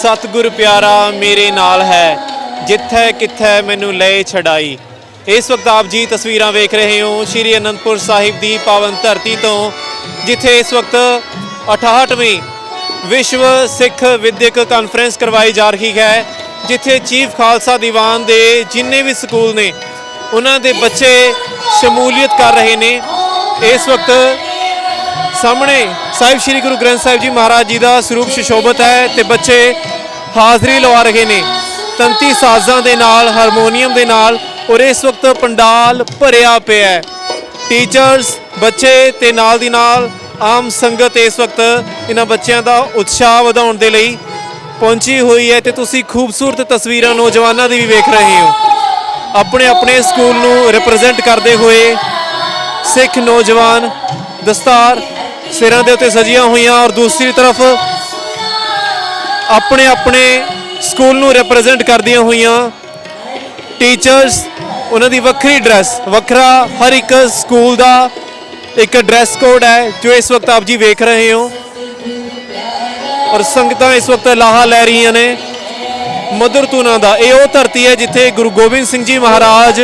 ਸਤਿਗੁਰ ਪਿਆਰਾ ਮੇਰੇ ਨਾਲ ਹੈ, ਜਿੱਥੇ ਕਿੱਥੇ ਮੈਨੂੰ ਲੈ ਛਡਾਈ। ਇਸ ਵਕਤ ਆਪ ਜੀ ਤਸਵੀਰਾਂ ਵੇਖ ਰਹੇ ਹੋ ਸ਼੍ਰੀ ਅਨੰਦਪੁਰ ਸਾਹਿਬ ਦੀ ਪਾਵਨ ਧਰਤੀ ਤੋਂ, ਜਿੱਥੇ ਇਸ ਵਕਤ 68ਵੀਂ ਵਿਸ਼ਵ ਸਿੱਖ ਵਿਦਿਅਕ ਕਾਨਫਰੰਸ ਕਰਵਾਈ ਜਾ ਰਹੀ ਹੈ, ਜਿੱਥੇ ਚੀਫ ਖਾਲਸਾ ਦੀਵਾਨ ਦੇ ਜਿੰਨੇ ਵੀ ਸਕੂਲ ਨੇ, ਉਹਨਾਂ ਦੇ ਬੱਚੇ ਸ਼ਮੂਲੀਅਤ ਕਰ ਰਹੇ ਨੇ। ਇਸ ਵਕਤ ਸਾਹਮਣੇ ਸਾਹਿਬ, ਸ੍ਰੀ ਗੁਰੂ ਗ੍ਰੰਥ ਸਾਹਿਬ ਜੀ ਮਹਾਰਾਜ ਜੀ ਦਾ ਸਰੂਪ ਸ਼ਿਸ਼ੋਭਤ ਹੈ ਤੇ ਬੱਚੇ ਹਾਜ਼ਰੀ ਲਵਾ ਰਹੇ ਨੇ। ਤੰਤੀ ਸਾਜ਼ਾਂ ਦੇ ਨਾਲ, ਹਾਰਮੋਨੀਅਮ ਦੇ ਨਾਲ ਔਰ ਇਸ ਵਕਤ ਪੰਡਾਲ ਭਰਿਆ ਪਿਆ ਹੈ। ਟੀਚਰਸ, ਬੱਚੇ ਤੇ ਨਾਲ ਦੀ ਨਾਲ ਆਮ ਸੰਗਤ ਇਸ ਵਕਤ ਇਹਨਾਂ ਬੱਚਿਆਂ ਦਾ ਉਤਸ਼ਾਹ ਵਧਾਉਣ ਦੇ ਲਈ ਪਹੁੰਚੀ ਹੋਈ ਹੈ ਤੇ ਤੁਸੀਂ ਖੂਬਸੂਰਤ ਤਸਵੀਰਾਂ ਨੌਜਵਾਨਾਂ ਦੀ ਵੀ ਵੇਖ ਰਹੇ ਹੋ। ਆਪਣੇ ਆਪਣੇ ਸਕੂਲ ਨੂੰ ਰਿਪਰੈਜ਼ੈਂਟ ਕਰਦੇ ਹੋਏ ਸਿੱਖ ਨੌਜਵਾਨ ਦਸਤਾਰ ਸਿਰਾਂ ਦੇ ਉੱਤੇ ਸਜੀਆਂ ਹੋਈਆਂ ਔਰ ਦੂਸਰੀ ਤਰਫ ਆਪਣੇ ਆਪਣੇ ਸਕੂਲ ਨੂੰ ਰਿਪਰੈਜ਼ੈਂਟ ਕਰਦੀਆਂ ਹੋਈਆਂ ਟੀਚਰਸ ਉਹਨਾਂ ਦੀ ਵੱਖਰੀ ਡਰੈਸ ਵੱਖਰਾ ਹਰ ਇੱਕ ਸਕੂਲ ਦਾ ਇੱਕ ਡਰੈਸ ਕੋਡ ਹੈ ਜੋ ਇਸ ਵਕਤ ਆਪ ਜੀ ਵੇਖ ਰਹੇ ਹੋ। ਔਰ ਸੰਗਤਾਂ ਇਸ ਵਕਤ ਲਾਹਾ ਲੈ ਰਹੀਆਂ ਨੇ ਮਧੁਰ ਧੁਨਾਂ ਦਾ। ਇਹ ਉਹ ਧਰਤੀ ਹੈ ਜਿੱਥੇ ਗੁਰੂ ਗੋਬਿੰਦ ਸਿੰਘ ਜੀ ਮਹਾਰਾਜ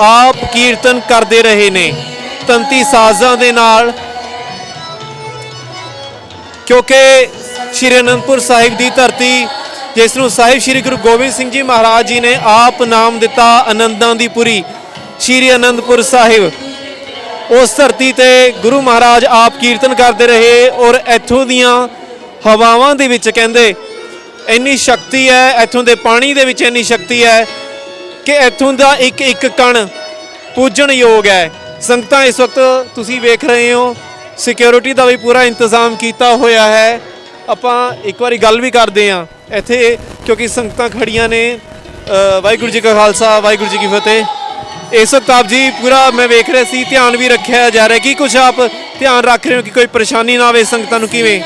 ਆਪ ਕੀਰਤਨ ਕਰਦੇ ਰਹੇ ਨੇ। ਤੰਤੀ ਸਾਜ਼ਾਂ ਦੇ ਨਾਲ ਕਿਉਂਕਿ ਸ਼੍ਰੀ ਅਨੰਦਪੁਰ ਸਾਹਿਬ ਦੀ ਧਰਤੀ, ਜਿਸ ਨੂੰ ਸਾਹਿਬ ਸ਼੍ਰੀ ਗੁਰੂ ਗੋਬਿੰਦ ਸਿੰਘ ਜੀ ਮਹਾਰਾਜ ਜੀ ਨੇ ਆਪ ਨਾਮ ਦਿੱਤਾ ਆਨੰਦਾਂ ਦੀ ਪੁਰੀ, ਸ਼੍ਰੀ ਅਨੰਦਪੁਰ ਸਾਹਿਬ। ਉਸ ਧਰਤੀ ਤੇ ਗੁਰੂ ਮਹਾਰਾਜ ਆਪ ਕੀਰਤਨ ਕਰਦੇ ਰਹੇ ਔਰ ਇੱਥੋਂ ਦੀਆਂ ਹਵਾਵਾਂ ਦੇ ਵਿੱਚ ਕਹਿੰਦੇ, ਇੰਨੀ ਸ਼ਕਤੀ ਹੈ, ਇੱਥੋਂ ਦੇ ਪਾਣੀ ਦੇ ਵਿੱਚ ਇੰਨੀ ਸ਼ਕਤੀ ਹੈ ਕਿ ਇੱਥੋਂ ਦਾ ਇੱਕ ਇੱਕ ਕਣ ਪੂਜਣ ਯੋਗ ਹੈ। ਸੰਗਤਾਂ ਇਸ ਵਕਤ ਤੁਸੀਂ ਵੇਖ ਰਹੇ ਹੋ ਸਿਕਿਉਰਿਟੀ ਦਾ ਵੀ ਪੂਰਾ ਇੰਤਜ਼ਾਮ ਕੀਤਾ ਹੋਇਆ ਹੈ। ਆਪਾਂ ਇੱਕ ਵਾਰੀ ਗੱਲ ਵੀ ਕਰਦੇ ਹਾਂ ਇੱਥੇ, ਕਿਉਂਕਿ ਸੰਗਤਾਂ ਖੜੀਆਂ ਨੇ। ਵਾਹਿਗੁਰੂ ਜੀ ਕਾ ਖਾਲਸਾ, ਵਾਹਿਗੁਰੂ ਜੀ ਕੀ ਫਤਿਹ। ਇਸ ਵਕਤ ਜੀ ਪੂਰਾ ਮੈਂ ਵੇਖ ਰਿਹਾ ਸੀ, ਧਿਆਨ ਵੀ ਰੱਖਿਆ ਜਾ ਰਿਹਾ। ਕਿ ਕੁਝ ਆਪ ਧਿਆਨ ਰੱਖ ਰਹੇ ਹੋ ਕਿ ਕੋਈ ਪਰੇਸ਼ਾਨੀ ਨਾ ਆਵੇ ਸੰਗਤਾਂ ਨੂੰ ਕਿਵੇਂ?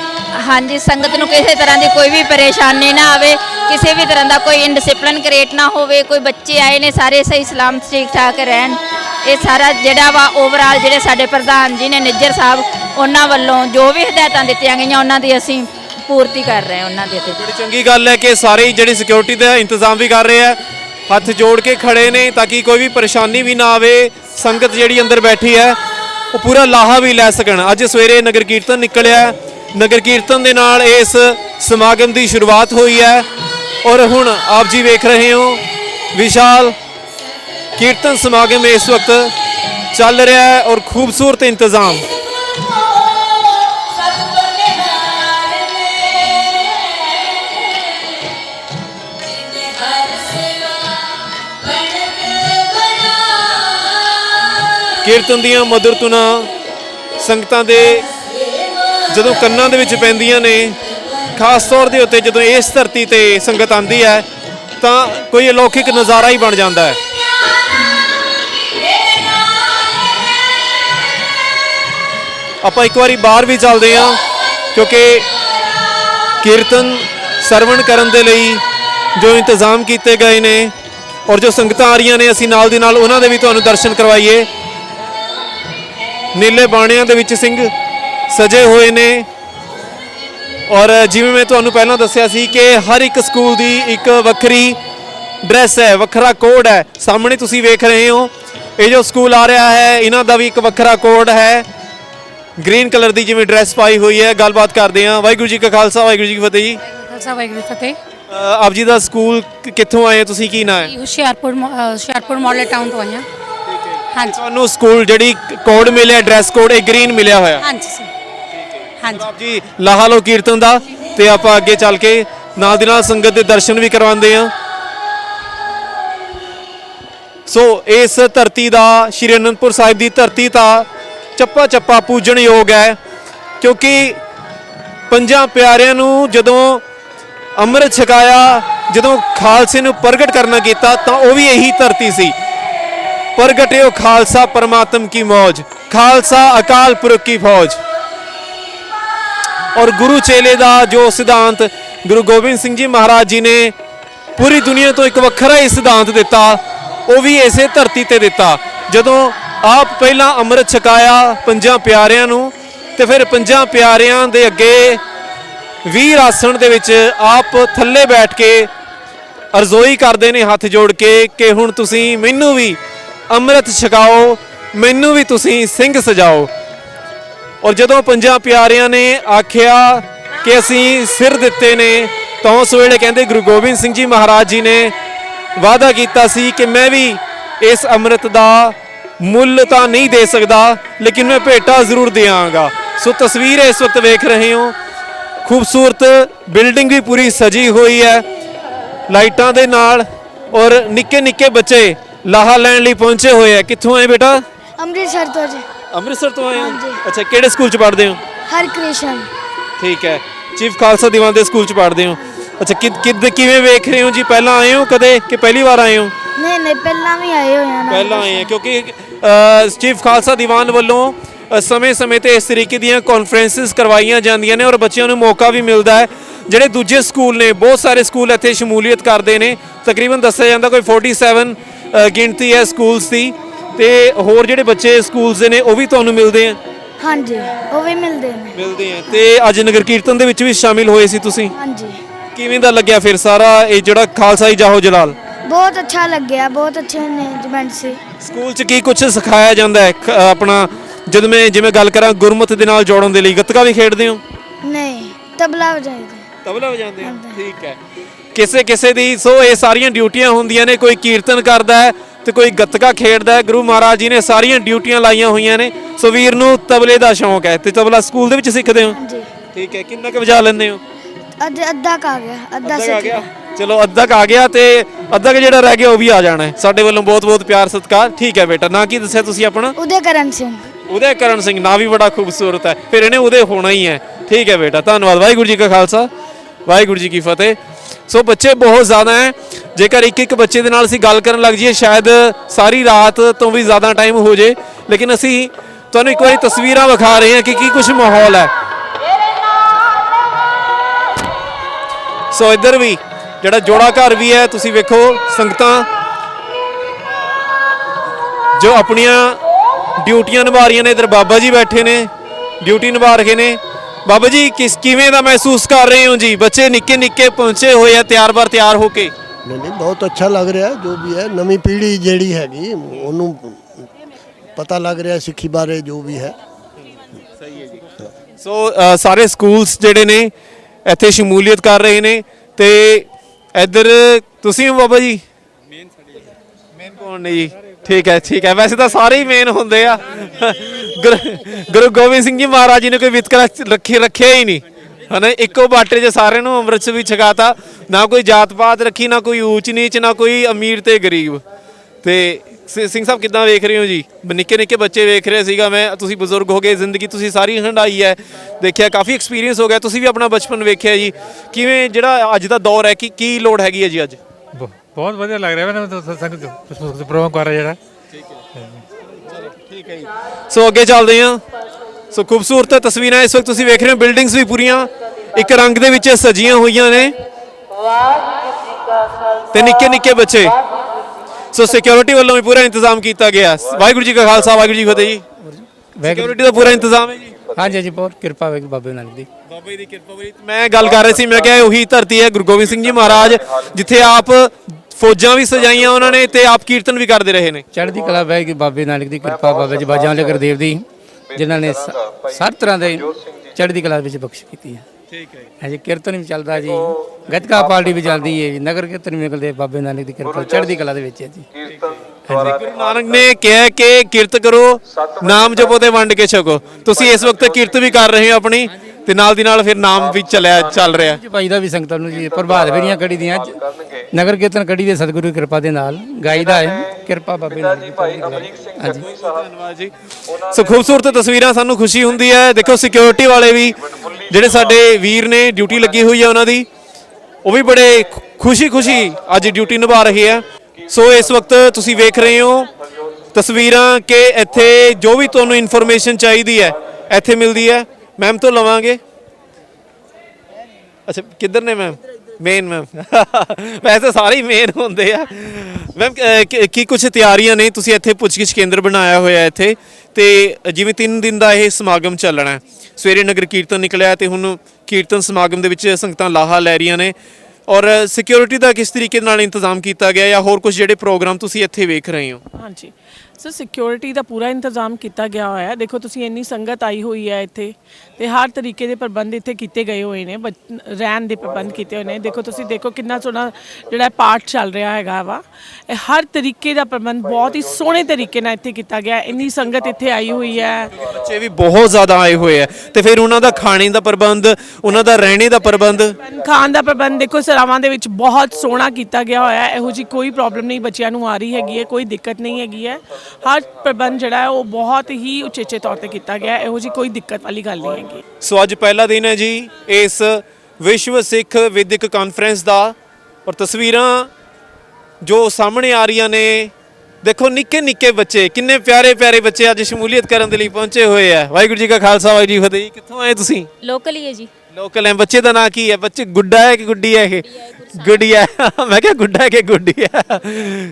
ਹਾਂਜੀ, ਸੰਗਤ ਨੂੰ ਕਿਸੇ ਤਰ੍ਹਾਂ ਦੀ ਕੋਈ ਵੀ ਪਰੇਸ਼ਾਨੀ ਨਾ ਆਵੇ। ਕਿਸੇ ਵੀ ਤਰ੍ਹਾਂ ਦਾ ਕੋਈ ਇਨਡਿਸਪਲਿਨ ਕ੍ਰੀਏਟ ਨਾ ਹੋਵੇ। ਕੋਈ ਬੱਚੇ ਆਏ ਨੇ, ਸਾਰੇ ਸਹੀ ਸਲਾਮਤ ਠੀਕ ਠਾਕ ਰਹਿਣ। ਇਹ ਸਾਰਾ ਜਿਹੜਾ ਵਾ ਓਵਰਆਲ ਜਿਹੜੇ ਸਾਡੇ ਪ੍ਰਧਾਨ ਜੀ ਨੇ, ਨਿੱਜਰ ਸਾਹਿਬ ਉਹਨਾਂ ਵੱਲੋਂ ਜੋ ਵੀ ਹਦਾਇਤਾਂ ਦਿੱਤੀਆਂ ਗਈਆਂ, ਉਹਨਾਂ ਦੀ ਅਸੀਂ ਪੂਰਤੀ ਕਰ ਰਹੇ ਹਾਂ, ਉਹਨਾਂ ਦੇ ਤੇ ਬੜੀ ਚੰਗੀ ਗੱਲ ਹੈ ਕਿ ਸਾਰੇ ਹੀ ਜਿਹੜੀ ਸਿਕਿਉਰਿਟੀ ਦਾ ਇੰਤਜ਼ਾਮ ਵੀ ਕਰ ਰਹੇ ਆ ਹੱਥ ਜੋੜ ਕੇ ਖੜੇ ਨੇ ਤਾਂ ਕਿ ਕੋਈ ਵੀ ਪਰੇਸ਼ਾਨੀ ਵੀ ਨਾ ਆਵੇ। ਸੰਗਤ ਜਿਹੜੀ ਅੰਦਰ ਬੈਠੀ ਹੈ, ਉਹ ਪੂਰਾ ਲਾਹਾ ਵੀ ਲੈ ਸਕਣ। ਅੱਜ ਸਵੇਰੇ ਨਗਰ ਕੀਰਤਨ ਨਿਕਲਿਆ ਨਗਰ ਕੀਰਤਨ ਦੇ ਨਾਲ ਇਸ ਸਮਾਗਮ ਦੀ ਸ਼ੁਰੂਆਤ ਹੋਈ ਹੈ। ਔਰ ਹੁਣ ਆਪ ਜੀ ਵੇਖ ਰਹੇ ਹੋ, ਵਿਸ਼ਾਲ ਕੀਰਤਨ ਸਮਾਗਮ ਇਸ ਵਕਤ ਚੱਲ ਰਿਹਾ ਹੈ ਔਰ ਖੂਬਸੂਰਤ ਇੰਤਜ਼ਾਮ। ਕੀਰਤਨ ਦੀਆਂ ਮధుਰ ਧੁਨਾਂ ਸੰਗਤਾਂ ਦੇ ਜਦੋਂ ਕੰਨਾਂ ਦੇ ਵਿੱਚ ਪੈਂਦੀਆਂ ਨੇ, ਖਾਸ ਤੌਰ ਦੇ ਉੱਤੇ ਜਦੋਂ ਇਸ ਧਰਤੀ ਤੇ ਸੰਗਤ ਆਂਦੀ ਹੈ, ਤਾਂ ਕੋਈ ਅਲੌਕਿਕ ਨਜ਼ਾਰਾ ਹੀ ਬਣ ਜਾਂਦਾ ਹੈ। ਆਪਾਂ ਇੱਕ ਵਾਰੀ ਬਾਹਰ ਵੀ ਚੱਲਦੇ ਹਾਂ, ਕਿਉਂਕਿ ਕੀਰਤਨ ਸਰਵਣ ਕਰਨ ਦੇ ਲਈ ਜੋ ਇੰਤਜ਼ਾਮ ਕੀਤੇ ਗਏ ਨੇ ਔਰ ਜੋ ਸੰਗਤਾਂ ਆ ਰਹੀਆਂ ਨੇ, ਅਸੀਂ ਨਾਲ ਦੀ ਨਾਲ ਉਹਨਾਂ ਦੇ ਵੀ ਤੁਹਾਨੂੰ ਦਰਸ਼ਨ ਕਰਵਾਈਏ। ਨੀਲੇ ਬਾਣਿਆਂ ਦੇ ਵਿੱਚ ਸਿੰਘ ਸਜੇ ਹੋਏ ਨੇ। ਔਰ ਜਿਵੇਂ ਮੈਂ ਤੁਹਾਨੂੰ ਪਹਿਲਾਂ ਦੱਸਿਆ ਸੀ ਕਿ ਹਰ ਇੱਕ ਸਕੂਲ ਦੀ ਇੱਕ ਵੱਖਰੀ ਡਰੈਸ ਹੈ ਵੱਖਰਾ ਕੋਡ ਹੈ। ਸਾਹਮਣੇ ਤੁਸੀਂ ਵੇਖ ਰਹੇ ਹੋ ਇਹ ਜੋ ਸਕੂਲ ਆ ਰਿਹਾ ਹੈ ਇਹਨਾਂ ਦਾ ਵੀ ਇੱਕ ਵੱਖਰਾ ਕੋਡ ਹੈ। ਗ੍ਰੀਨ ਕਲਰ ਦੀ ਜਿਵੇਂ ਡਰੈਸ ਪਾਈ ਹੋਈ ਹੈ ਗੱਲਬਾਤ ਕਰਦੇ ਹਾਂ। ਵਾਹਿਗੁਰੂ ਜੀ ਕਾ ਖਾਲਸਾ ਵਾਹਿਗੁਰੂ ਜੀ ਕੀ ਫਤਿਹ ਜੀ। ਖਾਲਸਾ ਵਾਹਿਗੁਰੂ ਜੀ ਫਤਿਹ। ਅ, ਆਪ ਜੀ ਦਾ ਸਕੂਲ ਕਿੱਥੋਂ ਆਏ ਹੋ? ਤੁਸੀਂ ਕੀ ਨਾਂ ਹੈ? ਹੁਸ਼ਿਆਰਪੁਰ ਮੋ- ਅ, ਹੁਸ਼ਿਆਰਪੁਰ ਮਾਡਲ ਟਾਊਨ ਤੋਂ ਆਈਆਂ ਹਾਂਜੀ। ਤੁਹਾਨੂੰ ਸਕੂਲ ਜਿਹੜੀ ਕੋਡ ਮਿਲਿਆ ਡਰੈਸ ਕੋਡ ਇਹ ਗ੍ਰੀਨ ਮਿਲਿਆ ਹੋਇਆ। ਹਾਂਜੀ ਸਰ ਹਾਂਜੀ। ਆਪ ਜੀ ਲਾਹਾ ਲੋ ਕੀਰਤਨ ਦਾ ਤੇ ਆਪਾਂ ਅੱਗੇ ਚੱਲ ਕੇ ਨਾਲ ਦੀ ਨਾਲ ਸੰਗਤ ਦੇ ਦਰਸ਼ਨ ਵੀ ਕਰਵਾਉਂਦੇ ਆ ਸੋ ਇਸ ਧਰਤੀ ਦਾ ਸ਼੍ਰੀ ਅਨੰਦਪੁਰ ਸਾਹਿਬ ਦੀ ਧਰਤੀ ਤਾਂ ਚੱਪਾ ਚੱਪਾ ਪੂਜਣ ਯੋਗ ਹੈ ਕਿਉਂਕਿ ਪੰਜਾਂ ਪਿਆਰਿਆਂ ਨੂੰ ਜਦੋਂ ਅੰਮ੍ਰਿਤ ਛਕਾਇਆ ਜਦੋਂ ਖਾਲਸੇ ਨੂੰ ਪ੍ਰਗਟ ਕਰਨਾ ਕੀਤਾ ਤਾਂ ਉਹ ਵੀ ਇਹੀ ਧਰਤੀ ਸੀ। ਪ੍ਰਗਟਿਓ ਖਾਲਸਾ ਪਰਮਾਤਮ ਕੀ ਮੌਜ, ਖਾਲਸਾ ਅਕਾਲ ਪੁਰਖ ਕੀ ਫੌਜ। ਔਰ ਗੁਰੂ ਚੇਲੇ ਦਾ ਜੋ ਸਿਧਾਂਤ ਗੁਰੂ ਗੋਬਿੰਦ ਸਿੰਘ ਜੀ ਮਹਾਰਾਜ ਜੀ ਨੇ ਪੂਰੀ ਦੁਨੀਆ ਤੋਂ ਇੱਕ ਵੱਖਰਾ ਹੀ ਸਿਧਾਂਤ ਦਿੱਤਾ, ਉਹ ਵੀ ਇਸੇ ਧਰਤੀ ਤੇ ਦਿੱਤਾ। ਜਦੋਂ ਆਪ ਪਹਿਲਾਂ ਅੰਮ੍ਰਿਤ ਛਕਾਇਆ ਪੰਜਾਂ ਪਿਆਰਿਆਂ ਨੂੰ, ਤੇ ਫਿਰ ਪੰਜਾਂ ਪਿਆਰਿਆਂ ਦੇ ਅੱਗੇ ਵੀਰ ਆਸਣ ਦੇ ਵਿੱਚ ਆਪ ਥੱਲੇ ਬੈਠ ਕੇ ਅਰਜ਼ੋਈ ਕਰਦੇ ਨੇ ਹੱਥ ਜੋੜ ਕੇ ਕਿ ਹੁਣ ਤੁਸੀਂ ਮੈਨੂੰ ਵੀ ਅੰਮ੍ਰਿਤ ਛਕਾਓ, ਮੈਨੂੰ ਵੀ ਤੁਸੀਂ ਸਿੰਘ ਸਜਾਓ। ਔਰ ਜਦੋਂ ਪੰਜਾਂ ਪਿਆਰਿਆਂ ਨੇ ਆਖਿਆ ਕਿ ਅਸੀਂ ਸਿਰ ਦਿੱਤੇ ਨੇ, ਤਾਂ ਉਸ ਵੇਲੇ ਕਹਿੰਦੇ ਗੁਰੂ ਗੋਬਿੰਦ ਸਿੰਘ ਜੀ ਮਹਾਰਾਜ ਜੀ ਨੇ ਵਾਅਦਾ ਕੀਤਾ ਸੀ ਕਿ ਮੈਂ ਵੀ ਇਸ ਅੰਮ੍ਰਿਤ ਦਾ ਮੁੱਲ ਤਾਂ ਨਹੀਂ ਦੇ ਸਕਦਾ, ਲੇਕਿਨ ਮੈਂ ਭੇਟਾ ਜ਼ਰੂਰ ਦੇਵਾਂਗਾ ਸੋ ਤਸਵੀਰ ਇਸ ਵਕਤ ਵੇਖ ਰਹੇ ਹੋ। ਖੂਬਸੂਰਤ ਬਿਲਡਿੰਗ ਵੀ ਪੂਰੀ ਸਜੀ ਹੋਈ ਹੈ, ਲਾਈਟਾਂ ਦੇ ਨਾਲ ਔਰ ਨਿੱਕੇ ਨਿੱਕੇ ਬੱਚੇ ਲਾਹਾ ਲੈਣ ਲਈ ਪਹੁੰਚੇ ਹੋਏ ਆ। ਕਿੱਥੋਂ ਆਏ ਬੇਟਾ? ਅੰਮ੍ਰਿਤਸਰ ਤੋਂ ਜੀ। ਅੰਮ੍ਰਿਤਸਰ ਤੋਂ ਆਏ ਹੋ? ਹਾਂਜੀ। ਅੱਛਾ ਕਿਹੜੇ ਸਕੂਲ ਚ ਪੜ੍ਹਦੇ ਹੋ? ਹਰ ਕ੍ਰਿਸ਼ਨ। ਠੀਕ ਹੈ। ਚੀਫ ਖਾਲਸਾ ਦੀਵਾਨ ਦੇ ਸਕੂਲ ਚ ਪੜ੍ਹਦੇ ਹੋ। ਅੱਛਾ ਕਿ ਕਿਦ ਕਿਵੇਂ ਵੇਖ ਰਹੇ ਹੋ ਜੀ? ਪਹਿਲਾਂ ਆਏ ਹੋ ਕਦੇ ਕਿ ਪਹਿਲੀ ਵਾਰ ਆਏ ਹੋ? ਨਹੀਂ ਨਹੀਂ ਪਹਿਲਾਂ ਵੀ ਆਏ ਹੋਏ ਆ ਨਾ। ਪਹਿਲਾਂ ਆਏ ਆ ਕਿਉਂਕਿ ਚੀਫ ਖਾਲਸਾ ਦੀਵਾਨ ਵੱਲੋਂ ਸਮੇਂ-ਸਮੇਂ ਤੇ ਇਸ ਤਰੀਕੇ ਦੀਆਂ ਕਾਨਫਰੰਸਿਸ ਕਰਵਾਈਆਂ ਜਾਂਦੀਆਂ ਨੇ ਔਰ ਬੱਚਿਆਂ ਨੂੰ ਮੌਕਾ ਵੀ ਮਿਲਦਾ ਹੈ। ਜਿਹੜੇ ਦੂਜੇ ਸਕੂਲ ਨੇ ਬਹੁਤ ਸਾਰੇ ਸਕੂਲ ਇੱਥੇ ਸ਼ਮੂਲੀਅਤ ਕਰਦੇ ਨੇ। ਤਕਰੀਬਨ ਦੱਸਿਆ ਜਾਂਦਾ ਕੋਈ 47 ਅ, ਗਿਣਤੀ ਹੈ ਸਕੂਲਸ ਦੀ ਤੇ ਹੋਰ ਜਿਹੜੇ ਬੱਚੇ ਸਕੂਲਸ ਦੇ ਨੇ ਉਹ ਵੀ ਤੁਹਾਨੂੰ ਮਿਲਦੇ ਆ? ਹਾਂਜੀ ਉਹ ਵੀ ਮਿਲਦੇ ਨੇ। ਮਿਲਦੇ ਆ। ਤੇ ਅੱਜ ਨਗਰ ਕੀਰਤਨ ਦੇ ਵਿੱਚ ਵੀ ਸ਼ਾਮਿਲ ਹੋਏ ਸੀ ਤੁਸੀਂ? ਹਾਂਜੀ। ਕਿਵੇਂ ਦਾ ਲੱਗਿਆ ਫਿਰ ਸਾਰਾ ਇਹ ਜਿਹੜਾ ਖਾਲਸਾਈ ਜਾਹੋ ਜਲਾਲ? ਬਹੁਤ ਅੱਛਾ ਲੱਗਿਆ ਬਹੁਤ ਅੱਛੇ ਅਰੇਂਜਮੈਂਟ ਸੀ। ਸਕੂਲ 'ਚ ਕੀ ਕੁਝ ਸਿਖਾਇਆ ਜਾਂਦਾ ਹੈ? ਖ- ਆਪਣਾ ਜਦ ਮੈਂ ਜਿਵੇਂ ਗੱਲ ਕਰਾਂ ਗੁਰਮਤ ਦੇ ਨਾਲ ਜੋੜਨ ਦੇ ਲਈ ਗੱਤਕਾ ਵੀ ਖੇਡਦੇ ਹੋ? ਨਹੀਂ ਤਬਲਾ ਵਜਾਈਦਾ। ਤਬਲਾ ਵਜਾਉਂਦੇ ਹੋ? ਠੀਕ ਹੈ। ਕਿਸੇ ਕਿਸੇ ਦੀ ਸੋ ਇਹ ਸਾਰੀਆਂ ਡਿਊਟੀਆਂ ਹੁੰਦੀਆਂ ਨੇ ਕੋਈ ਕੀਰਤਨ ਕਰਦਾ ਹੈ ਤੇ ਕੋਈ ਗੱਤਕਾ ਖੇਡਦਾ ਹੈ ਗੁਰੂ ਮਹਾਰਾਜ ਜੀ ਨੇ ਸਾਰੀਆਂ ਡਿਊਟੀਆਂ ਲਾਈਆਂ ਹੋਈਆਂ ਨੇ। ਸੋ ਵੀਰ ਨੂੰ ਤਬਲੇ ਦਾ ਸ਼ੌਂਕ ਹੈ ਤੇ ਤਬਲਾ ਸਕੂਲ ਦੇ ਵਿੱਚ ਸਿੱਖਦੇ ਹੋ? ਹਾਂਜੀ। ਠੀਕ ਹੈ ਕਿੰਨਾ ਕੁ ਵਜਾ ਲੈਂਦੇ ਹੋ? ਅੱਜ ਅੱਧਾ ਕਾ ਗਿਆ ਅੱਧਾ ਸਿੱਖ ਗਿਆ। ਚਲੋ ਅੱਧਾ ਕੁ ਆ ਗਿਆ ਤੇ ਅੱਧਾ ਕੁ ਜਿਹੜਾ ਰਹਿ ਗਿਆ ਉਹ ਵੀ ਆ ਜਾਣਾ ਹੈ। ਸਾਡੇ ਵੱਲੋਂ ਬਹੁਤ ਬਹੁਤ ਪਿਆਰ ਸਤਿਕਾਰ। ਠੀਕ ਹੈ ਬੇਟਾ ਨਾਂ ਕੀ ਦੱਸਿਆ ਤੁਸੀਂ ਆਪਣਾ? ਉਦੇ ਕਰਨ ਸਿੰਘ। ਉਦੈ ਕਰਨ ਸਿੰਘ ਨਾਂ ਵੀ ਬੜਾ ਖੂਬਸੂਰਤ ਹੈ। ਫਿਰ ਇਹਨੇ ਉਦੇ ਹੋਣਾ ਹੀ ਹੈ। ਠੀਕ ਹੈ ਬੇਟਾ ਧੰਨਵਾਦ। ਵਾਹਿਗੁਰੂ ਜੀ ਕਾ ਖਾਲਸਾ ਵਾਹਿਗੁਰੂ ਜੀ ਕੀ ਫਤਿਹ। ਸੋ ਬੱਚੇ ਬਹੁਤ ਜ਼ਿਆਦਾ ਹੈ। ਜੇਕਰ ਇੱਕ ਇੱਕ ਬੱਚੇ ਦੇ ਨਾਲ ਅਸੀਂ ਗੱਲ ਕਰਨ ਲੱਗ ਜਾਈਏ, ਸ਼ਾਇਦ ਸਾਰੀ ਰਾਤ ਤੋਂ ਵੀ ਜ਼ਿਆਦਾ ਟਾਈਮ ਹੋ ਜੇ। ਲੇਕਿਨ ਅਸੀਂ ਤੁਹਾਨੂੰ ਇੱਕ ਵਾਰੀ ਤਸਵੀਰਾਂ ਵਿਖਾ ਰਹੇ ਹਾਂ ਕਿ ਕੀ ਕੁਝ ਮਾਹੌਲ ਹੈ। ਸੋ ਇੱਧਰ ਵੀ ਜਿਹੜਾ ਜੋੜਾ ਘਰ ਵੀ ਹੈ, ਤੁਸੀਂ ਵੇਖੋ ਸੰਗਤਾਂ ਜੋ ਆਪਣੀਆਂ ਡਿਊਟੀਆਂ ਨਿਭਾ ਰਹੀਆਂ ਨੇ। ਇਧਰ ਬਾਬਾ ਜੀ ਬੈਠੇ ਨੇ, ਡਿਊਟੀ ਨਿਭਾ ਰਹੇ ਨੇ। ਬਾਬਾ ਜੀ ਕਿਸ ਕਿਵੇਂ ਦਾ ਮਹਿਸੂਸ ਕਰ ਰਹੇ ਹੋ ਜੀ? ਬੱਚੇ ਨਿੱਕੇ ਨਿੱਕੇ ਪਹੁੰਚੇ ਹੋਏ ਆ ਤਿਆਰ ਬਰ ਤਿਆਰ ਹੋ ਕੇ। ਨਹੀਂ ਨਹੀਂ ਬਹੁਤ ਅੱਛਾ ਲੱਗ ਰਿਹਾ ਜੋ ਵੀ ਹੈ। ਨਵੀਂ ਪੀੜ੍ਹੀ ਜਿਹੜੀ ਹੈਗੀ ਉਹਨੂੰ ਪਤਾ ਲੱਗ ਰਿਹਾ ਸਿੱਖੀ ਬਾਰੇ ਜੋ ਵੀ ਹੈ। ਸੋ ਅ, ਸਾਰੇ ਸਕੂਲਸ ਜਿਹੜੇ ਨੇ ਇੱਥੇ ਸ਼ਮੂਲੀਅਤ ਕਰ ਰਹੇ ਨੇ ਤੇ ਇੱਧਰ ਤੁਸੀਂ ਹੋ ਬਾਬਾ ਜੀ? ਮੇਨ ਸਾਡੇ ਮੇਨ ਕੌਣ ਨੇ ਜੀ? ਠੀਕ ਹੈ ਠੀਕ ਹੈ। ਵੈਸੇ ਤਾਂ ਸਾਰੇ ਹੀ ਮੇਨ ਹੁੰਦੇ ਆ। ਗੁਰੂ ਗੁਰੂ ਗੋਬਿੰਦ ਸਿੰਘ ਜੀ ਮਹਾਰਾਜ ਜੀ ਨੇ ਕੋਈ ਵਿਤਕਰਾ ਰੱਖੀ ਰੱਖਿਆ ਹੀ ਨਹੀਂ। ਹਨਾ, ਇੱਕੋ ਬਾਟੇ 'ਚ ਸਾਰਿਆਂ ਨੂੰ ਅੰਮ੍ਰਿਤ ਵੀ ਛਕਾਤਾ। ਨਾ ਕੋਈ ਜਾਤ ਪਾਤ ਰੱਖੀ, ਨਾ ਕੋਈ ਊਚ ਨੀਚ, ਨਾ ਕੋਈ ਅਮੀਰ ਤੇ ਗਰੀਬ। ਤੇ ਸ- ਸਿੰਘ ਸਾਹਿਬ ਕਿੱਦਾਂ ਵੇਖ ਰਹੇ ਹੋ ਜੀ? ਨਿੱਕੇ ਨਿੱਕੇ ਬੱਚੇ ਵੇਖ ਰਹੇ ਸੀਗਾ ਮੈਂ। ਤੁਸੀਂ ਬਜ਼ੁਰਗ ਹੋ ਗਏ, ਜ਼ਿੰਦਗੀ ਤੁਸੀਂ ਸਾਰੀ ਹੰਡਾਈ ਹੈ। ਦੇਖਿਆ, ਕਾਫੀ ਐਕਸਪੀਰੀਅੰਸ ਹੋ ਗਿਆ। ਤੁਸੀਂ ਵੀ ਆਪਣਾ ਬਚਪਨ ਵੇਖਿਆ ਜੀ। ਕਿਵੇਂ ਜਿਹੜਾ ਅੱਜ ਦਾ ਦੌਰ ਹੈ, ਕਿ ਕੀ ਲੋੜ ਹੈਗੀ ਹੈ ਜੀ ਅੱਜ? ਬਹੁਤ ਵਧੀਆ ਲੱਗ ਰਿਹਾ ਮੈਨੂੰ ਸੰਗਤ ਪ੍ਰੋਗਰਾਮ ਕਰ ਰਿਹਾ ਜਿਹੜਾ। ਸੋ ਅੱਗੇ ਚੱਲਦੇ ਹਾਂ। ਸੋ ਖੂਬਸੂਰਤ ਤਸਵੀਰਾਂ ਇਸ ਵਕਤ ਤੁਸੀਂ ਵੇਖ ਰਹੇ ਹੋ ਬਿਲਡਿੰਗਸ ਵੀ ਪੂਰੀਆਂ ਇੱਕ ਰੰਗ ਦੇ ਵਿੱਚ ਸਜੀਆਂ ਹੋਈਆਂ ਨੇ। ਤੇ ਨਿੱਕੇ ਨਿੱਕੇ ਬੱਚੇ। ਸੋ ਸਿਕਿਉਰਿਟੀ ਵੱਲੋਂ ਵੀ ਪੂਰਾ ਇੰਤਜ਼ਾਮ ਕੀਤਾ ਗਿਆ। ਵਾਹਿਗੁਰੂ ਜੀ ਕਾ ਖਾਲਸਾ ਵਾਹਿਗੁਰੂ ਜੀ ਕੀ ਫਤਿਹ ਜੀ। ਸਿਕਿਉਰਿਟੀ ਦਾ ਪੂਰਾ ਇੰਤਜ਼ਾਮ ਹੈ ਜੀ। ਹਾਂਜੀ ਹਾਂਜੀ ਬਹੁਤ ਕਿਰਪਾ ਹੋਵੇਗੀ ਬਾਬੇ ਨਾਨਕ ਦੀ। ਬਾਬਾ ਜੀ ਦੀ ਕਿਰਪਾ ਬਈ ਮੈਂ ਗੱਲ ਕਰ ਰਿਹਾ ਸੀ ਮੈਂ ਕਿਹਾ ਉਹੀ ਧਰਤੀ ਹੈ ਗੁਰੂ ਗੋਬਿੰਦ ਸਿੰਘ ਜੀ ਮਹਾਰਾਜ ਜਿੱਥੇ ਆਪ ਫੌਜਾਂ ਵੀ ਸਜਾਈਆਂ ਉਹਨਾਂ ਨੇ ਤੇ ਆਪ ਕੀਰਤਨ ਵੀ ਕਰਦੇ ਰਹੇ ਨੇ। ਚੜ੍ਹਦੀ ਕਲਾ ਬਹਿ ਬਾਬੇ ਨਾਨਕ ਦੀ ਕਿਰਪਾ ਬਾਬਾ ਜੀ ਬਾਜਾਂ ਗੁਰਦੇਵ ਦੀ ਜਿਨ੍ਹਾਂ ਨੇ ਸ- ਹਰ ਤਰ੍ਹਾਂ ਦੇ ਚੜ੍ਹਦੀ ਕਲਾ ਵਿੱਚ ਬਖਸ਼ ਕੀਤੀ ਹੈ। ਠੀਕ ਹੈ ਹਾਂਜੀ ਕੀਰਤਨ ਵੀ ਚੱਲਦਾ ਜੀ। ਗੱਤਕਾ ਪਾਰਟੀ ਵੀ ਚੱਲਦੀ ਹੈ ਜੀ। ਨਗਰ ਕੀਰਤਨ ਵੀ ਨਿਕਲਦੇ ਬਾਬੇ ਨਾਨਕ ਦੀ ਕਿਰਪਾ ਚੜ੍ਹਦੀ ਕਲਾ ਦੇ ਵਿੱਚ ਹੈ ਜੀ। ਗੁਰੂ ਨਾਨਕ ਨੇ ਕਿਹਾ ਕਿ ਕਿਰਤ ਕਰੋ ਨਾਮ ਜਪੋ ਤੇ ਵੰਡ ਕੇ ਛਕੋ। ਤੁਸੀਂ ਇਸ ਵਕਤ ਕਿਰਤ ਵੀ ਕਰ ਰਹੇ ਹੋ ਆਪਣੀ। ਤੇ ਨਾਲ ਦੀ ਨਾਲ ਫਿਰ ਨਾਮ ਵੀ ਚੱਲਿਆ ਚੱਲ ਰਿਹਾ। ਜੀ ਭਾਈ ਦਾ ਵੀ ਸੰਗਤਾਂ ਨੂੰ ਜੀ ਪ੍ਰਭਾਤ ਫੇਰੀਆਂ ਕੜੀ ਦੀਆਂ। ਅੱਜ ਨਗਰ ਕੀਰਤਨ ਕੜੀ ਦੇ ਸਤਿਗੁਰੂ ਦੀ ਕਿਰਪਾ ਦੇ ਨਾਲ ਗਾਈਦਾ ਹੈ। ਕਿਰਪਾ ਬਾਬੇ ਨਾਨਕ ਦੀ ਚੜ੍ਹਦੀ ਕਲਾ ਦੀ। ਹਾਂਜੀ ਧੰਨਵਾਦ ਜੀ। ਸੋ ਖੂਬਸੂਰਤ ਤਸਵੀਰਾਂ ਸਾਨੂੰ ਖੁਸ਼ੀ ਹੁੰਦੀ ਹੈ। ਦੇਖੋ ਸਿਕਿਉਰਿਟੀ ਵਾਲੇ ਵੀ ਜਿਹੜੇ ਸਾਡੇ ਵੀਰ ਨੇ ਡਿਊਟੀ ਲੱਗੀ ਹੋਈ ਹੈ ਉਹਨਾਂ ਦੀ ਉਹ ਵੀ ਬੜੇ ਖੁਸ਼ੀ-ਖੁਸ਼ੀ ਅੱਜ ਡਿਊਟੀ ਨਿਭਾ ਰਹੇ ਆ ਸੋ ਇਸ ਵਕਤ ਤੁਸੀਂ ਵੇਖ ਰਹੇ ਹੋ ਤਸਵੀਰਾਂ ਕਿ ਇੱਥੇ ਜੋ ਵੀ ਤੁਹਾਨੂੰ ਇਨਫੋਰਮੇਸ਼ਨ ਚਾਹੀਦੀ ਹੈ ਇੱਥੇ ਮਿਲਦੀ ਹੈ। ਮੈਮ ਤੋਂ ਲਵਾਂਗੇ। ਅੱਛਾ, ਕਿੱਧਰ ਨੇ ਮੈਮ ਮੇਨ ਮੈਮ ਵੈਸੇ ਸਾਰੇ ਹੀ ਮੇਨ ਹੁੰਦੇ ਆ। ਮੈਮ ਕੀ- ਕੀ ਕੁਝ ਤਿਆਰੀਆਂ ਨੇ? ਤੁਸੀਂ ਇੱਥੇ ਪੁੱਛਗਿੱਛ ਕੇਂਦਰ ਬਣਾਇਆ ਹੋਇਆ ਇੱਥੇ। ਤੇ ਜਿਵੇਂ 3 ਦਿਨ ਦਾ ਇਹ ਸਮਾਗਮ ਚੱਲਣਾ ਹੈ। ਸਵੇਰੇ ਨਗਰ ਕੀਰਤਨ ਨਿਕਲਿਆ ਤੇ ਹੁਣ ਕੀਰਤਨ ਸਮਾਗਮ ਦੇ ਵਿੱਚ ਸੰਗਤਾਂ ਲਾਹਾ ਲੈ ਰਹੀਆਂ ਨੇ। ਔਰ ਸਿਕਿਉਰਿਟੀ ਦਾ ਕਿਸ ਤਰੀਕੇ ਨਾਲ ਇੰਤਜ਼ਾਮ ਕੀਤਾ ਗਿਆ ਜਾਂ ਹੋਰ ਕੁਝ ਜਿਹੜੇ ਪ੍ਰੋਗਰਾਮ ਤੁਸੀਂ ਇੱਥੇ ਵੇਖ ਰਹੇ ਹੋ? ਹਾਂਜੀ। ਸਰ ਸਿਕਿਉਰਿਟੀ ਦਾ ਪੂਰਾ ਇੰਤਜ਼ਾਮ ਕੀਤਾ ਗਿਆ ਹੋਇਆ ਹੈ। ਦੇਖੋ, ਤੁਸੀਂ ਇੰਨੀ ਸੰਗਤ ਆਈ ਹੋਈ ਹੈ ਇੱਥੇ। ਤੇ ਹਰ ਤਰੀਕੇ ਦੇ ਪ੍ਰਬੰਧ ਇੱਥੇ ਕੀਤੇ ਗਏ ਹੋਏ ਨੇ ਰਹਿਣ ਦੇ ਪ੍ਰਬੰਧ ਕੀਤੇ ਹੋਏ ਨੇ। ਦੇਖੋ ਤੁਸੀਂ ਦੇਖੋ ਕਿੰਨਾ ਸੋਹਣਾ ਜਿਹੜਾ ਪਾਠ ਚੱਲ ਰਿਹਾ ਹੈਗਾ ਵਾ। ਇਹ ਹਰ ਤਰੀਕੇ ਦਾ ਪ੍ਰਬੰਧ ਬਹੁਤ ਹੀ ਸੋਹਣੇ ਤਰੀਕੇ ਨਾਲ ਇੱਥੇ ਕੀਤਾ ਗਿਆ। ਹੈ। ਇੰਨੀ ਸੰਗਤ ਇੱਥੇ ਆਈ ਹੋਈ ਹੈ। ਬੱਚੇ ਵੀ ਬਹੁਤ ਜ਼ਿਆਦਾ ਆਏ ਹੋਏ ਆ। ਤੇ ਫਿਰ ਉਹਨਾਂ ਦਾ ਖਾਣੇ ਦਾ ਪ੍ਰਬੰਧ ਉਹਨਾਂ ਦਾ ਰਹਿਣੇ ਦਾ ਪ੍ਰਬੰਧ। ਖਾਣ ਦਾ ਪ੍ਰਬੰਧ ਦੇਖੋ ਸਰਾਵਾਂ ਦੇ ਵਿੱਚ ਬਹੁਤ ਸੋਹਣਾ ਕੀਤਾ ਗਿਆ ਹੋਇਆ ਹੈ। ਇਹੋ ਜੀ ਕੋਈ ਪ੍ਰੋਬਲਮ ਨਹੀਂ ਬੱਚਿਆਂ ਨੂੰ ਆ ਰਹੀ ਹੈਗੀ ਹੈ ਕੋਈ ਦਿੱਕਤ ਨਹੀਂ ਹੈਗੀ ਹੈ। ਹਰ ਪ੍ਰਬੰਧ ਜਿਹੜਾ ਹੈ ਉਹ ਬਹੁਤ ਹੀ ਉਚੇਚੇ ਤੌਰ ਤੇ ਕੀਤਾ ਗਿਆ ਹੈ। ਇਹੋ ਜੀ ਕੋਈ ਦਿੱਕਤ ਵਾਲੀ ਗੱਲ ਨਹੀਂ ਹੈਗੀ ਸੋ ਅੱਜ ਪਹਿਲਾ ਦਿਨ ਹੈ ਜੀ ਇਸ ਵਿਸ਼ਵ ਸਿੱਖ ਵਿਦਿਅਕ ਕਾਨਫਰੰਸ ਦਾ ਔਰ ਤਸਵੀਰਾਂ ਜੋ ਸਾਹਮਣੇ ਆ ਰਹੀਆਂ ਨੇ ਦੇਖੋ ਨਿੱਕੇ ਨਿੱਕੇ ਬੱਚੇ ਕਿੰਨੇ ਪਿਆਰੇ ਪਿਆਰੇ ਬੱਚੇ ਅੱਜ ਸ਼ਮੂਲੀਅਤ ਕਰਨ ਦੇ ਲਈ ਪਹੁੰਚੇ ਹੋਏ ਆ। ਵਾਹਿਗੁਰੂ ਜੀ ਕਾ ਖਾਲਸਾ ਵਾਹਿਗੁਰੂ ਜੀ ਕੀ ਫਤਿਹ ਕਿੱਥੋਂ ਆਏ ਤੁਸੀਂ? ਲੋਕਲ ਹੀ ਹੈ ਜੀ। ਲੋਕਲ ਹੈ। ਬੱਚੇ ਦਾ ਨਾਂ ਕੀ ਹੈ? ਬੱਚੇ ਗੁੱਡਾ ਹੈ ਕਿ ਗੁੱਡੀ ਹੈ ਇਹ? ਗੁੱਡੀਆ ਹੈ। ਮੈਂ ਕਿਹਾ ਗੁੱਡਾ ਹੈ ਕਿ ਗੁੱਡੀ ਹੈ?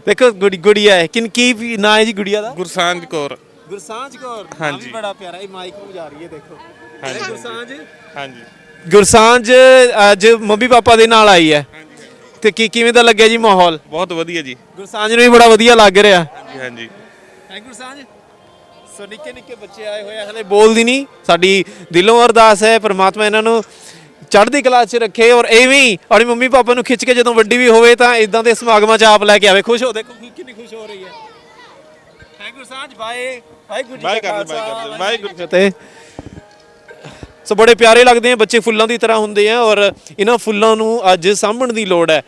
ਦੇਖੋ ਗੁੱਡੀ ਗੁੜੀਆ ਹੈ। ਕਿਨ ਕੀ ਨਾਂ ਹੈ ਜੀ ਗੁੜੀਆ ਦਾ? ਗੁਰਸਾਂਝ ਕੌਰ। ਗੁਰਸਾਂਝ ਕੌਰ। ਹਾਂਜੀ। ਬੜਾ ਪਿਆਰਾ। ਇਹ ਮਾਈਕ ਨੂੰ ਜਾ ਰਹੀ ਹੈ ਦੇਖੋ। ਹਾਂਜੀ। ਗੁਰਸਾਂਝ? ਹਾਂਜੀ। ਗੁਰਸਾਂਝ ਅੱਜ ਮੰਮੀ ਪਾਪਾ ਦੇ ਨਾਲ ਆਈ ਹੈ। ਤੇ ਕੀ ਕਿਵੇਂ ਦਾ ਲੱਗਿਆ ਜੀ ਮਾਹੌਲ? ਬਹੁਤ ਵਧੀਆ ਜੀ। ਗੁਰਸਾਂਝ ਨੂੰ ਵੀ ਬੜਾ ਵਧੀਆ ਲੱਗ ਰਿਹਾ। ਹਾਂਜੀ ਹਾਂਜੀ। ਹੈ ਗੁਰਸਾਂਝ? ਸੋ ਨਿੱਕੇ ਨਿੱਕੇ ਬੱਚੇ ਆਏ ਹੋਏ ਆ। ਹਲੇ ਬੋਲਦੀ ਨਹੀਂ। ਸਾਡੀ ਦਿਲੋਂ ਅਰਦਾਸ ਹੈ ਪ੍ਰਮਾਤਮਾ ਇਹਨਾਂ ਨੂੰ ਚੜ੍ਹਦੀ ਕਲਾ 'ਚ ਰੱਖੇ ਔਰ ਐਵੇਂ ਹੀ ਆਪਣੀ ਮੰਮੀ ਪਾਪਾ ਨੂੰ ਖਿੱਚ ਕੇ ਜਦੋਂ ਵੱਡੀ ਵੀ ਹੋਵੇ ਤਾਂ ਇਦਾਂ ਦੇ ਸਮਾਗਮਾਂ 'ਚ ਆਪ ਲੈ ਕੇ ਆਵੇ। ਖੁਸ਼ ਹੋ ਦੇਖੋ ਕਿ ਕਿੰਨੀ ਖੁਸ਼ ਹੋ ਰਹੀ ਹੈ। ਹੈ ਗੁਰਸਾਂਝ ਬਾਏ। ਵਾਹਿਗੁਰੂ ਜੀ ਬਾਏ ਕਾ ਕਰਦੇ, ਬਾਏ ਖਾਲਸਾ, ਕਰਦੇ, ਵਾਹਿਗੁਰੂ ਜੀ ਕੀ ਫਤਿਹ। ਸੋ ਬੜੇ ਪਿਆਰੇ ਲੱਗਦੇ ਆ, ਬੱਚੇ ਫੁੱਲਾਂ ਦੀ ਤਰ੍ਹਾਂ ਹੁੰਦੇ ਆ ਔਰ ਇਹਨਾਂ ਫੁੱਲਾਂ ਨੂੰ ਅੱਜ ਸਾਂਭਣ ਦੀ ਲੋੜ ਹੈ।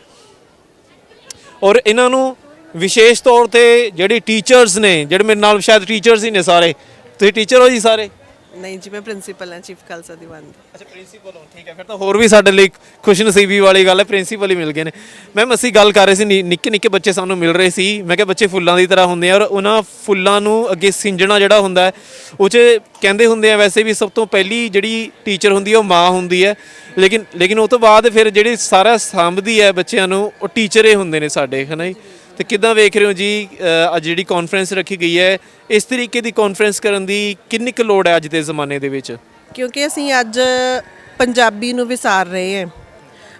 ਔਰ ਇਹਨਾਂ ਨੂੰ ਵਿਸ਼ੇਸ਼ ਤੌਰ ਤੇ ਜਿਹੜੇ ਟੀਚਰਸ ਨੇ, ਜਿਹੜੇ ਮੇਰੇ ਨਾਲ ਸ਼ਾਇਦ ਟੀਚਰਸ ਹੀ ਨੇ ਸਾਰੇ, ਤੁਸੀਂ ਟੀਚਰ ਹੋ ਜੀ ਸਾਰੇ? ਨਹੀਂ ਜੀ, ਮੈਂ ਪ੍ਰਿੰਸੀਪਲ ਹਾਂ ਚੀਫ ਖਾਲਸਾ ਦੀਵਾਨ ਦੀ ਅੱਛਾ ਪ੍ਰਿੰਸੀਪਲ ਹੋ, ਠੀਕ ਹੈ। ਫਿਰ ਤਾਂ ਹੋਰ ਵੀ ਸਾਡੇ ਲਈ ਖੁਸ਼ਨਸੀਬੀ ਵਾਲੀ ਗੱਲ ਹੈ ਪ੍ਰਿੰਸੀਪਲ ਹੀ ਮਿਲ ਗਏ ਨੇ। ਮੈਮ ਅਸੀਂ ਗੱਲ ਕਰ ਰਹੇ ਸੀ, ਨਿ- ਨਿੱਕੇ ਨਿੱਕੇ ਬੱਚੇ ਸਾਨੂੰ ਮਿਲ ਰਹੇ ਸੀ। ਮੈਂ ਕਿਹਾ ਬੱਚੇ ਫੁੱਲਾਂ ਦੀ ਤਰ੍ਹਾਂ ਹੁੰਦੇ ਆ ਔਰ ਉਹਨਾਂ ਫੁੱਲਾਂ ਨੂੰ ਅੱਗੇ ਸਿੰਜਣਾ ਜਿਹੜਾ ਹੁੰਦਾ ਹੈ, ਉਹ 'ਚ ਕਹਿੰਦੇ ਹੁੰਦੇ ਆ ਵੈਸੇ ਵੀ ਸਭ ਤੋਂ ਪਹਿਲੀ ਜਿਹੜੀ ਟੀਚਰ ਹੁੰਦੀ ਹੈ ਉਹ ਮਾਂ ਹੁੰਦੀ ਹੈ। ਲੇਕਿਨ ਲੇਕਿਨ ਉਹ ਤੋਂ ਬਾਅਦ ਫਿਰ ਜਿਹੜੀ ਸਾਰਾ ਸਾਂਭਦੀ ਹੈ ਬੱਚਿਆਂ ਨੂੰ, ਉਹ ਟੀਚਰ ਹੀ ਹੁੰਦੇ ਨੇ ਸਾਡੇ ਹਨਾ ਜੀ? ਤੇ ਕਿੱਦਾਂ ਵੇਖ ਰਹੇ ਹੋ ਜੀ ਅ, ਅੱਜ ਜਿਹੜੀ ਕਾਨਫਰੰਸ ਰੱਖੀ ਗਈ ਹੈ ਇਸ ਤਰੀਕੇ ਦੀ ਕਾਨਫਰੰਸ ਕਰਨ ਦੀ ਕਿੰਨੀ ਕੁ ਲੋੜ ਹੈ ਅੱਜ ਦੇ ਜ਼ਮਾਨੇ ਦੇ ਵਿੱਚ? ਕਿਉਂਕਿ ਅਸੀਂ ਅੱਜ ਪੰਜਾਬੀ ਨੂੰ ਵਿਸਾਰ ਰਹੇ ਹਾਂ।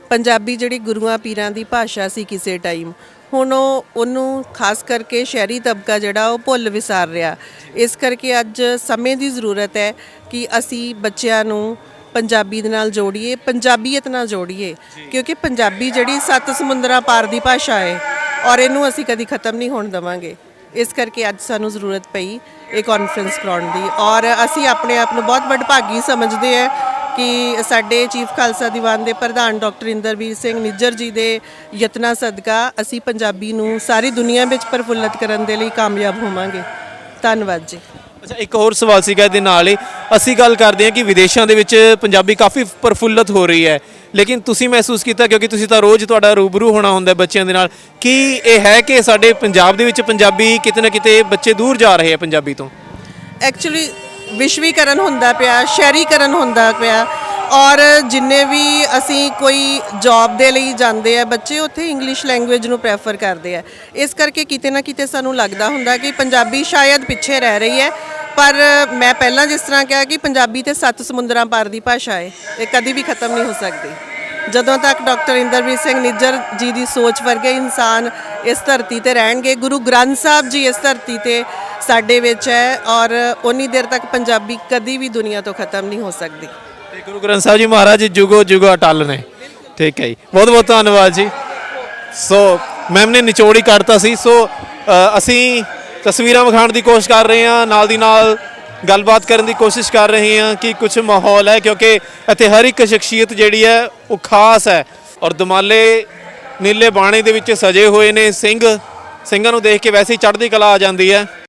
ਪੰਜਾਬੀ ਜਿਹੜੀ ਗੁਰੂਆਂ ਪੀਰਾਂ ਦੀ ਭਾਸ਼ਾ ਸੀ ਕਿਸੇ ਟਾਈਮ ਹੁਣ ਉਹ ਉਹਨੂੰ ਖਾਸ ਕਰਕੇ ਸ਼ਹਿਰੀ ਤਬਕਾ ਜਿਹੜਾ ਉਹ ਭੁੱਲ ਵਿਸਾਰ ਰਿਹਾ। ਇਸ ਕਰਕੇ ਅੱਜ ਸਮੇਂ ਦੀ ਜ਼ਰੂਰਤ ਹੈ ਕਿ ਅਸੀਂ ਬੱਚਿਆਂ ਨੂੰ ਪੰਜਾਬੀ ਦੇ ਨਾਲ ਜੋੜੀਏ ਪੰਜਾਬੀਅਤ ਨਾਲ ਜੋੜੀਏ। ਕਿਉਂਕਿ ਪੰਜਾਬੀ ਜਿਹੜੀ ਸੱਤ ਸਮੁੰਦਰਾਂ ਪਾਰ ਦੀ ਭਾਸ਼ਾ ਹੈ ਔਰ ਇਹਨੂੰ ਅਸੀਂ ਕਦੀ ਖਤਮ ਨਹੀਂ ਹੋਣ ਦੇਵਾਂਗੇ। ਇਸ ਕਰਕੇ ਅੱਜ ਸਾਨੂੰ ਜ਼ਰੂਰਤ ਪਈ ਇਹ ਕਾਨਫਰੰਸ ਕਰਾਉਣ ਦੀ। ਔਰ ਅਸੀਂ ਆਪਣੇ ਆਪ ਨੂੰ ਬਹੁਤ ਵਡਭਾਗੀ ਸਮਝਦੇ ਹਾਂ ਕਿ ਸਾਡੇ ਚੀਫ ਖਾਲਸਾ ਦੀਵਾਨ ਦੇ ਪ੍ਰਧਾਨ ਡਾਕਟਰ ਇੰਦਰਵੀਰ ਸਿੰਘ ਨਿੱਜਰ ਜੀ ਦੇ ਯਤਨਾਂ ਸਦਕਾ ਅਸੀਂ ਪੰਜਾਬੀ ਨੂੰ ਸਾਰੀ ਦੁਨੀਆ ਵਿੱਚ ਪ੍ਰਫੁੱਲਤ ਕਰਨ ਦੇ ਲਈ ਕਾਮਯਾਬ ਹੋਵਾਂਗੇ। ਧੰਨਵਾਦ ਜੀ। ਅੱਛਾ, ਇੱਕ ਹੋਰ ਸਵਾਲ ਸੀਗਾ ਇਹਦੇ ਨਾਲ ਹੀ। ਅਸੀਂ ਗੱਲ ਕਰਦੇ ਹਾਂ ਕਿ ਵਿਦੇਸ਼ਾਂ ਦੇ ਵਿੱਚ ਪੰਜਾਬੀ ਕਾਫੀ ਪ੍ਰਫੁੱਲਤ ਹੋ ਰਹੀ ਹੈ। ਲੇਕਿਨ ਤੁਸੀਂ ਮਹਿਸੂਸ ਕੀਤਾ ਕਿਉਂਕਿ ਤੁਸੀਂ ਤਾਂ ਰੋਜ਼ ਤੁਹਾਡਾ ਰੂਬਰੂ ਹੋਣਾ ਹੁੰਦਾ ਬੱਚਿਆਂ ਦੇ ਨਾਲ। ਕੀ ਇਹ ਹੈ ਕਿ ਸਾਡੇ ਪੰਜਾਬ ਦੇ ਵਿੱਚ ਪੰਜਾਬੀ ਕਿਤੇ ਨਾ ਕਿਤੇ ਬੱਚੇ ਦੂਰ ਜਾ ਰਹੇ ਆ ਪੰਜਾਬੀ ਤੋਂ? ਐਕਚੁਅਲੀ ਵਿਸ਼ਵੀਕਰਨ ਹੁੰਦਾ ਪਿਆ, ਸ਼ਹਿਰੀਕਰਨ ਹੁੰਦਾ ਪਿਆ। ਔਰ ਜਿੰਨੇ ਵੀ ਅਸੀਂ ਕੋਈ ਜੌਬ ਦੇ ਲਈ ਜਾਂਦੇ ਆ, ਬੱਚੇ ਉੱਥੇ ਇੰਗਲਿਸ਼ ਲੈਂਗੁਏਜ ਨੂੰ ਪ੍ਰੈਫਰ ਕਰਦੇ ਆ। ਇਸ ਕਰਕੇ ਕਿਤੇ ਨਾ ਕਿਤੇ ਸਾਨੂੰ ਲੱਗਦਾ ਹੁੰਦਾ ਕਿ ਪੰਜਾਬੀ ਸ਼ਾਇਦ ਪਿੱਛੇ ਰਹਿ ਰਹੀ ਹੈ, ਪਰ ਮੈਂ ਪਹਿਲਾਂ ਜਿਸ ਤਰ੍ਹਾਂ ਕਿਹਾ ਕਿ ਪੰਜਾਬੀ ਤੇ ਸੱਤ ਸਮੁੰਦਰਾਂ ਪਾਰ ਦੀ ਭਾਸ਼ਾ ਹੈ, ਇਹ ਕਦੀ ਵੀ ਖਤਮ ਨਹੀਂ ਹੋ ਸਕਦੀ। ਜਦੋਂ ਤੱਕ ਡਾਕਟਰ ਇੰਦਰਵੀਰ ਸਿੰਘ ਨਿੱਜਰ ਜੀ ਦੀ ਸੋਚ ਵਰਗੇ ਇਨਸਾਨ ਇਸ ਧਰਤੀ ਤੇ ਰਹਿਣਗੇ, ਗੁਰੂ ਗ੍ਰੰਥ ਸਾਹਿਬ ਜੀ ਇਸ ਧਰਤੀ ਤੇ ਸਾਡੇ ਵਿੱਚ ਹੈ ਔਰ ਉਨੀ ਦੇਰ ਤੱਕ ਪੰਜਾਬੀ ਕਦੀ ਵੀ ਦੁਨੀਆ ਤੋਂ ਖਤਮ ਨਹੀਂ ਹੋ ਸਕਦੀ। ਤੇ ਗੁਰੂ ਗ੍ਰੰਥ ਸਾਹਿਬ ਜੀ ਮਹਾਰਾਜ ਜੁਗੋ ਜੁਗੋ ਅਟਲ ਨੇ। ਠੀਕ ਹੈ ਜੀ। ਬਹੁਤ ਬਹੁਤ ਧੰਨਵਾਦ ਜੀ। ਸੋ ਮੈਮ ਨੇ ਨਿਚੋੜੀ ਕੱਢਤਾ ਸੀ। ਸੋ ਅ, ਅਸੀਂ ਤਸਵੀਰਾਂ ਵਿਖਾਉਣ ਦੀ ਕੋਸ਼ਿਸ਼ ਕਰ ਰਹੇ ਹਾਂ। ਨਾਲ ਦੀ ਨਾਲ ਗੱਲਬਾਤ ਕਰਨ ਦੀ ਕੋਸ਼ਿਸ਼ ਕਰ ਰਹੇ ਹਾਂ ਕਿ ਕੁਝ ਮਾਹੌਲ ਹੈ ਕਿਉਂਕਿ ਇੱਥੇ ਹਰ ਇੱਕ ਸ਼ਖਸੀਅਤ ਜਿਹੜੀ ਹੈ ਉਹ ਖਾਸ ਹੈ। ਔਰ ਦਮਾਲੇ ਨੀਲੇ ਬਾਣੇ ਦੇ ਵਿੱਚ ਸਜੇ ਹੋਏ ਨੇ। ਸਿੰਘ ਸਿੰਘਾਂ ਨੂੰ ਦੇਖ ਕੇ ਵੈਸੇ ਹੀ ਚੜ੍ਹਦੀ ਕਲਾ ਆ ਜਾਂਦੀ ਹੈ।